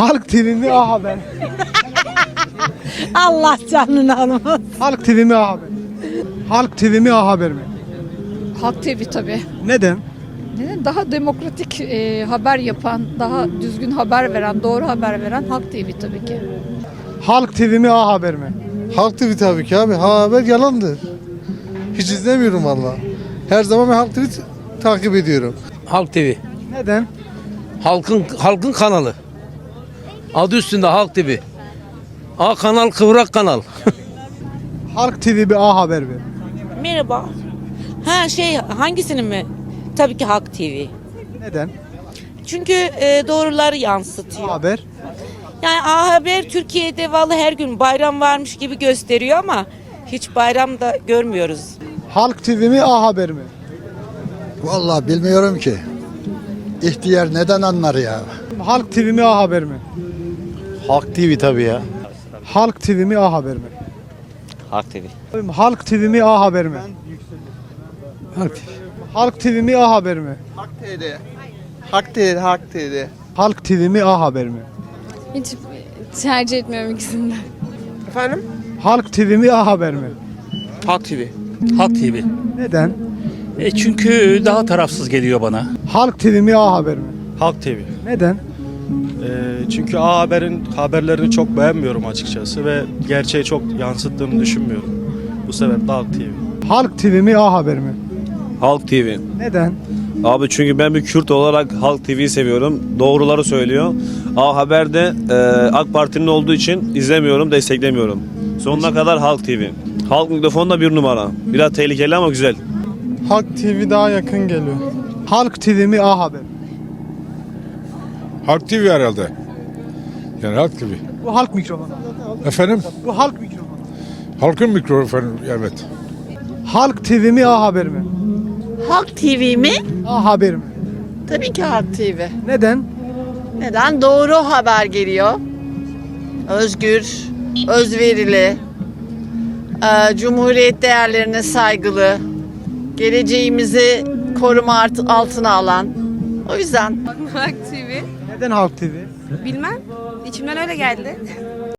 Halk TV mi A Haber? Allah canını almasın. Halk TV mi A Haber? Halk TV mi A Haber mi? Halk TV tabii. Neden? Neden? Daha demokratik e, haber yapan, daha düzgün haber veren, doğru haber veren Halk TV tabii ki. Halk TV mi A Haber mi? Halk TV tabii ki abi. Ha haber yalandır. Hiç izlemiyorum valla. Her zaman ben Halk TV takip ediyorum. Halk TV. Neden? Halkın halkın kanalı. Adı üstünde Halk TV. A kanal kıvrak kanal. Halk TV mi A Haber mi? Merhaba. Ha şey hangisini mi? Tabii ki Halk TV. Neden? Çünkü e, doğruları A yansıtıyor. Haber. Yani A Haber Türkiye'de vallahi her gün bayram varmış gibi gösteriyor ama hiç bayram da görmüyoruz. Halk TV mi A Haber mi? Vallahi bilmiyorum ki. İhtiyar neden anlar ya? Halk TV mi A Haber mi? Halk TV tabii ya. Halk TV mi A Haber mi? Halk TV. Halk TV mi A Haber mi? Halk TV. Halk TV mi A Haber mi? Halk TV. Halk TV, Halk TV. Halk TV mi A Haber mi? Hiç tercih etmiyorum ikisinden. Halk TV mi A Haber mi? Halk TV. Halk TV. Neden? E çünkü daha tarafsız geliyor bana. Halk TV mi A Haber mi? Halk TV. Neden? Ee, çünkü A Haber'in haberlerini çok beğenmiyorum açıkçası ve gerçeği çok yansıttığını düşünmüyorum. Bu sebeple Halk TV. Halk TV mi A Haber mi? Halk TV. Neden? Abi çünkü ben bir Kürt olarak Halk TV'yi seviyorum. Doğruları söylüyor. A Haber'de e, AK Parti'nin olduğu için izlemiyorum, desteklemiyorum. Sonuna kadar Halk TV. Halk mikrofonda bir numara. Biraz tehlikeli ama güzel. Halk TV daha yakın geliyor. Halk TV mi A Haber? Halk TV herhalde. Yani Halk TV. Bu halk mikrofonu. Efendim? Bu halk mikrofonu. Halkın mikrofonu evet. Halk TV mi A Haber mi? Halk TV mi? A Haber mi? Tabii ki Halk TV. Neden? Neden? Doğru haber geliyor. Özgür, özverili, e, cumhuriyet değerlerine saygılı, geleceğimizi koruma altına alan. O yüzden Halk TV. Neden Halk TV? Bilmem. İçimden öyle geldi.